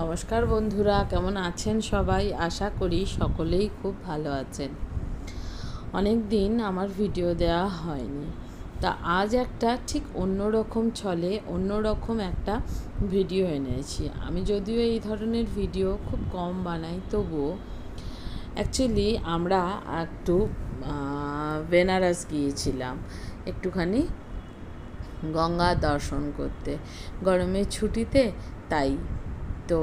নমস্কার বন্ধুরা, কেমন আছেন সবাই? আশা করি সকলেই খুব ভালো আছেন। অনেক দিন আমার ভিডিও দেওয়া হয়নি। তা আজ একটা ঠিক অন্যরকম ছলে অন্যরকম একটা ভিডিও এনেছি। আমি যদিও এই ধরনের ভিডিও খুব কম বানাই, তবুও অ্যাকচুয়ালি আমরা একটু বেনারস গিয়েছিলাম একটুখানি গঙ্গা দর্শন করতে। গরমের ছুটিতে, তাই তো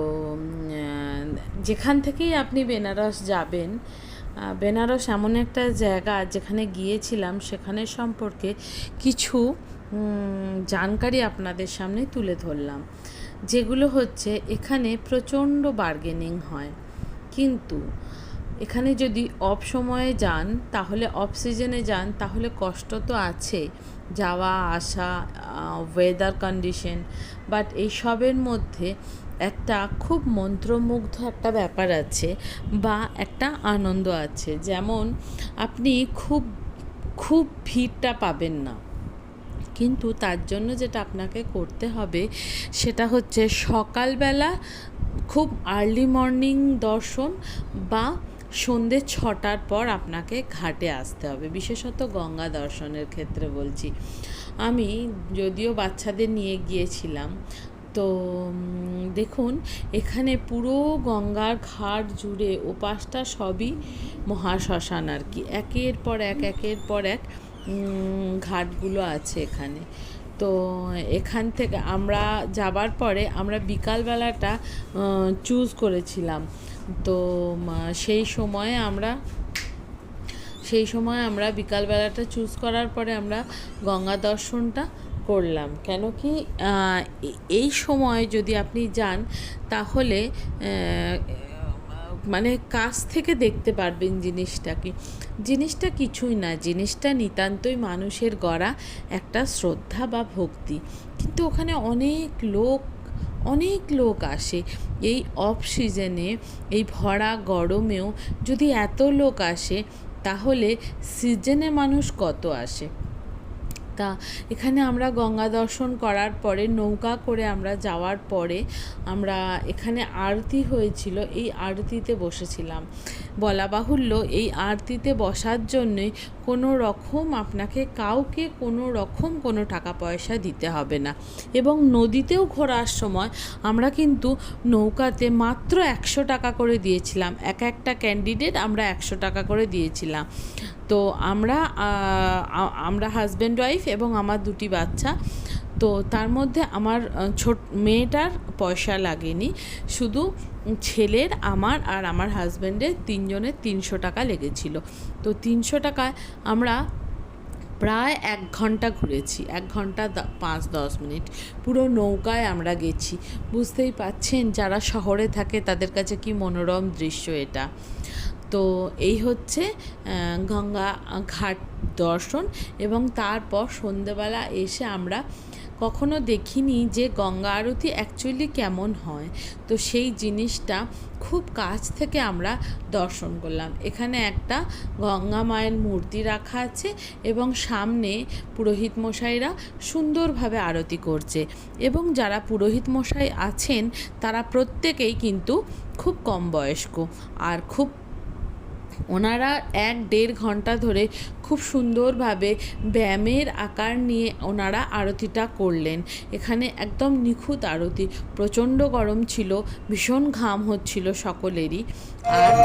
যেখান থেকেই আপনি বেনারস যাবেন বেনারস এমন একটা জায়গা যেখানে গিয়েছিলাম, সেখানে সম্পর্কে কিছু জানকারি আপনাদের সামনে তুলে ধরলাম। যেগুলো হচ্ছে, এখানে প্রচণ্ড বার্গেনিং হয়। কিন্তু, এখানে যদি অফ সময়ে যান, তাহলে অফ সিজনে যান, তাহলে কষ্ট তো আছে। যাওয়া, আসা ওয়েদার কন্ডিশন বাট এইসবের মধ্যে একটা খুব মন্ত্রমুগ্ধ একটা ব্যাপার আছে বা একটা আনন্দ আছে। যেমন আপনি খুব খুব ভিড়টা পাবেন না। কিন্তু তার জন্য যেটা আপনাকে করতে হবে সেটা হচ্ছে সকালবেলা খুব আর্লি মর্নিং দর্শন বা সন্ধে ছটার পর আপনাকে ঘাটে আসতে হবে। বিশেষত গঙ্গা দর্শনের ক্ষেত্রে বলছি। আমি যদিও বাচ্চাদের নিয়ে গিয়েছিলাম তো দেখুন, এখানে পুরো গঙ্গার ঘাট জুড়ে ওপাশটা সবই মহাশ্মশান আর কি। একের পর এক, একের পর এক ঘাটগুলো আছে এখানে। তো, এখান থেকে আমরা যাবার পরে আমরা বিকালবেলাটা চুজ করেছিলাম। তো সেই সময়ে আমরা, সেই সময় আমরা বিকালবেলাটা চুজ করার পরে আমরা গঙ্গা দর্শনটা করলাম। কেন কি এই সময় যদি আপনি যান, তাহলে মানে কাছ থেকে দেখতে পারবেন জিনিসটা কি জিনিসটা কিছুই না, জিনিসটা নিতান্তই মানুষের গড়া একটা শ্রদ্ধা বা ভক্তি। কিন্তু ওখানে অনেক লোক অনেক লোক আসে। এই অফ সিজনে এই ভরা গরমেও যদি এত লোক আসে, তাহলে সিজনে মানুষ কত আসে? তা এখানে আমরা গঙ্গা দর্শন করার পরে, নৌকা করে আমরা যাওয়ার পরে আমরা এখানে আরতি হয়েছিল। এই আরতিতে বসেছিলাম। বলা বাহুল্য, এই আরতিতে বসার জন্যে কোনো রকম আপনাকে কাউকে কোনো রকম কোনো টাকা পয়সা দিতে হবে না। এবং নদীতেও ঘোরার সময় আমরা কিন্তু নৌকাতে মাত্র একশো টাকা করে দিয়েছিলাম। এক একটা ক্যান্ডিডেট আমরা একশো টাকা করে দিয়েছিলাম। তো আমরা আমরা হাজব্যান্ড ওয়াইফ এবং আমার দুটি বাচ্চা। তো তার মধ্যে আমার ছোট, মেয়েটার পয়সা লাগেনি। শুধু ছেলের, আমার আর আমার হাজব্যান্ডের তিনজনের তিনশো টাকা লেগেছিল। তো তিনশো টাকায় আমরা প্রায় এক ঘণ্টা ঘুরেছি। এক ঘণ্টা পাঁচ, দশ মিনিট। পুরো নৌকায় আমরা গেছি। বুঝতেই পাচ্ছেন, যারা শহরে থাকে তাদের কাছে কি মনোরম দৃশ্য এটা। তো এই হচ্ছে গঙ্গা ঘাট দর্শন এবং তারপর সন্ধেবেলা এসে আমরা কখনো দেখিনি যে গঙ্গা আরতি অ্যাকচুয়ালি কেমন হয়। তো সেই জিনিসটা খুব কাছ থেকে আমরা দর্শন করলাম। এখানে একটা গঙ্গা মায়ের মূর্তি রাখা আছে এবং সামনে পুরোহিত মশাইরা সুন্দরভাবে আরতি করছে। এবং যারা পুরোহিত মশাই আছেন, তারা প্রত্যেকেই কিন্তু খুব কম বয়স্ক। আর খুব ওনারা এক দেড় ঘণ্টা ধরে খুব সুন্দরভাবে ব্যায়ামের আকার নিয়ে ওনারা আরতিটা করলেন। এখানে একদম নিখুঁত আরতি। প্রচণ্ড গরম ছিল, ভীষণ ঘাম হচ্ছিল সকলেরই। আর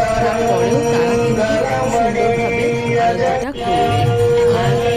সুন্দরভাবে আরতিটা করলেন। আর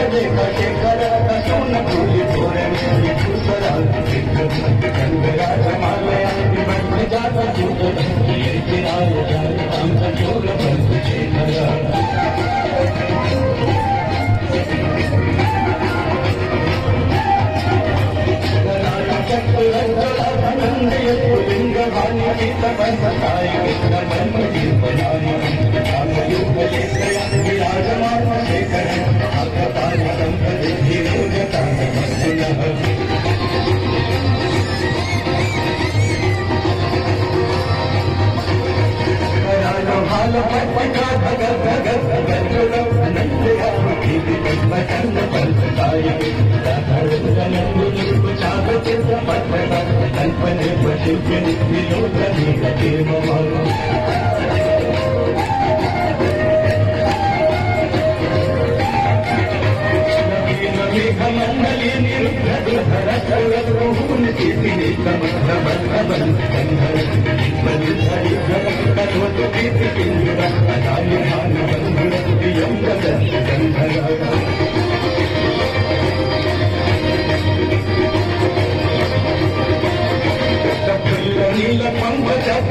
Cadê? కల్పనే ప్రసిద్ధిని వినూతనీయ దేవమాను మండలి నిరుద్ధర కళ్ళ చేసి సమర్థ బంధ బంధ బంధ బంధ